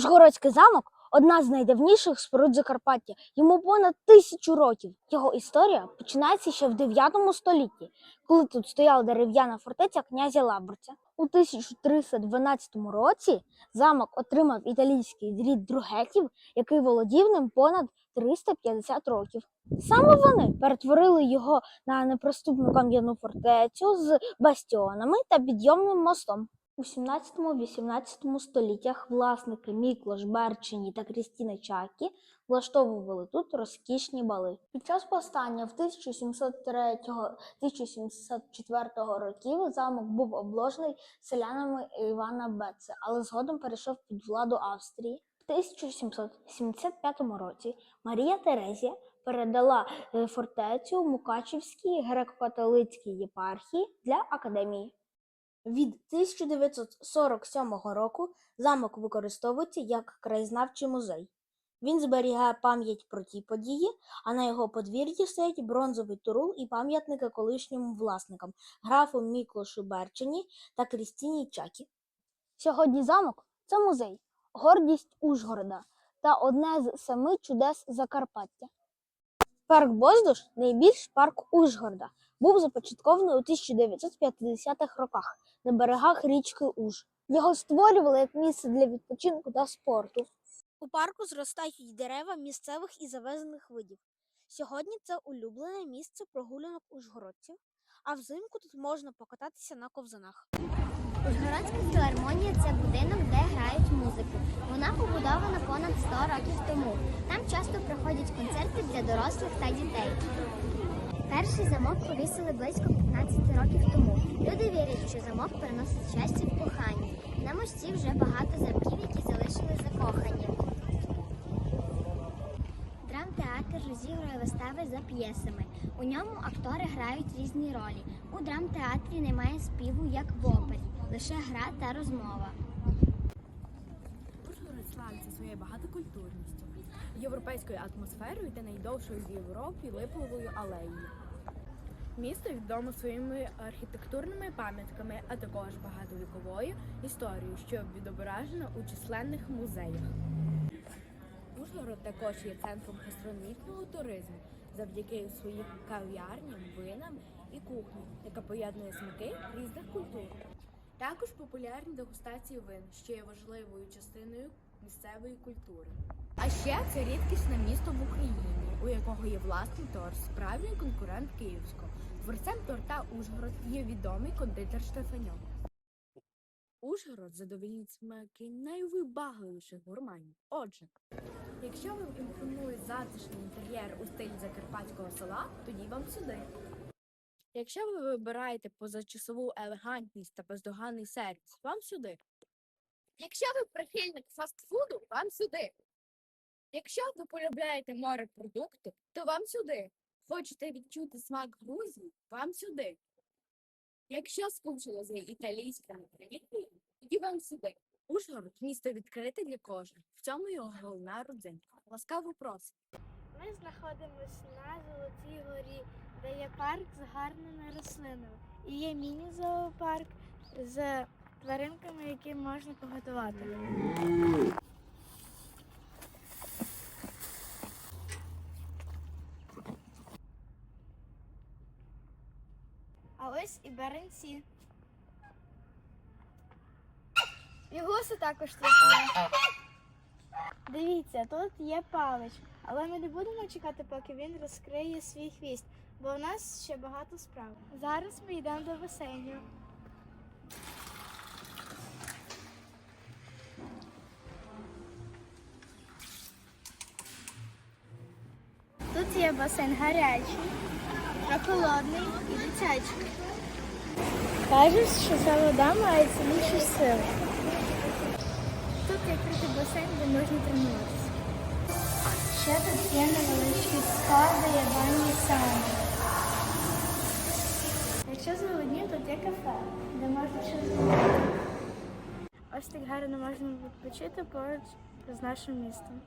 Ужгородський замок одна з найдавніших споруд Закарпаття. Йому понад тисячу років. Його історія починається ще в 9 столітті, коли тут стояла дерев'яна фортеця князя Лаборця. У 1312 році замок отримав італійський рід другетів, який володів ним понад 350 років. Саме вони перетворили його на неприступну кам'яну фортецю з бастіонами та підйомним мостом. У 17-18 століттях власники Міклош Берчині та Крістіна Чакі влаштовували тут розкішні бали. Під час повстання в 1703-1704 років замок був обложений селянами Івана Бетце, але згодом перейшов під владу Австрії. В 1775 році Марія Терезія передала е, фортецю Мукачівській греко-католицькій єпархії для академії. Від 1947 року замок використовується як краєзнавчий музей. Він зберігає пам'ять про ті події, а на його подвір'ї стоять бронзовий турул і пам'ятники колишнім власникам графу Міклошу Берчині та Крістіні Чакі. Сьогодні замок це музей, гордість Ужгорода та одне з семи чудес Закарпаття. Парк Боздуш найбільший парк Ужгорода. Був започаткований у 1950-х роках на берегах річки Уж. Його створювали як місце для відпочинку та спорту. У парку зростають дерева місцевих і завезених видів. Сьогодні це улюблене місце прогулянок ужгородців, а взимку тут можна покататися на ковзанах. Ужгородська філармонія це будинок, де грають музику. Вона побудована понад 100 років тому. Там часто проходять концерти для дорослих та дітей. Перший замок повісили близько 15 років тому. Люди вірять, що замок приносить щастя в коханні. На мості вже багато замків, які залишили закохані. Драмтеатр розігрує вистави за п'єсами. У ньому актори грають різні ролі. У драмтеатрі немає співу, як в опері, лише гра та розмова. Ужгород славиться своєю багатокультурністю, європейською атмосферою та найдовшою в Європі липовою алеєю. Місто відомо своїми архітектурними пам'ятками, а також багатовіковою історією, що відображена у численних музеях. Ужгород також є центром гастрономічного туризму завдяки своїм кав'ярням, винам і кухні, яка поєднує смаки різних культур. Також популярні дегустації вин, що є важливою частиною місцевої культури. А ще це рідкісне місто в Україні, у якого є власний торт, справжній конкурент Київського. Творцем торта Ужгород є відомий кондитер Штефаньок. Ужгород задовільнить смаки найвибагливіших гурманів. Отже, якщо вам імпонує затишний інтер'єр у стилі закарпатського села, тоді вам сюди. Якщо ви вибираєте позачасову елегантність та бездоганний сервіс, вам сюди. Якщо ви прихильник фастфуду, вам сюди. Якщо ви полюбляєте морепродукти, то вам сюди. Хочете відчути смак Грузії, вам сюди. Якщо скучили за італійськими привітами, тоді вам сюди. Ужгород місто відкрите для кожного. В цьому його головна родзинка. Ласкаво просимо. Ми знаходимося на Золотій горі, де є парк з гарними рослинами. І є міні-зоопарк з тваринками, які можна поготувати. А ось і беренці. І гуси також тут. Дивіться, тут є палич, але ми не будемо чекати, поки він розкриє свій хвіст, бо у нас ще багато справ. Зараз ми йдемо до басейню. Тут є басейн гарячий, прохолодний і дитячий. Кажуть, що ця вода має ціліші сили. Тут є критий басейн, де можна тренуватися. Ще тут є невеличкий склад, де є бані сауни. Якщо зголодні, тут є кафе, де можна щось зробити. Ось так гарно можна відпочити поруч з нашим містом.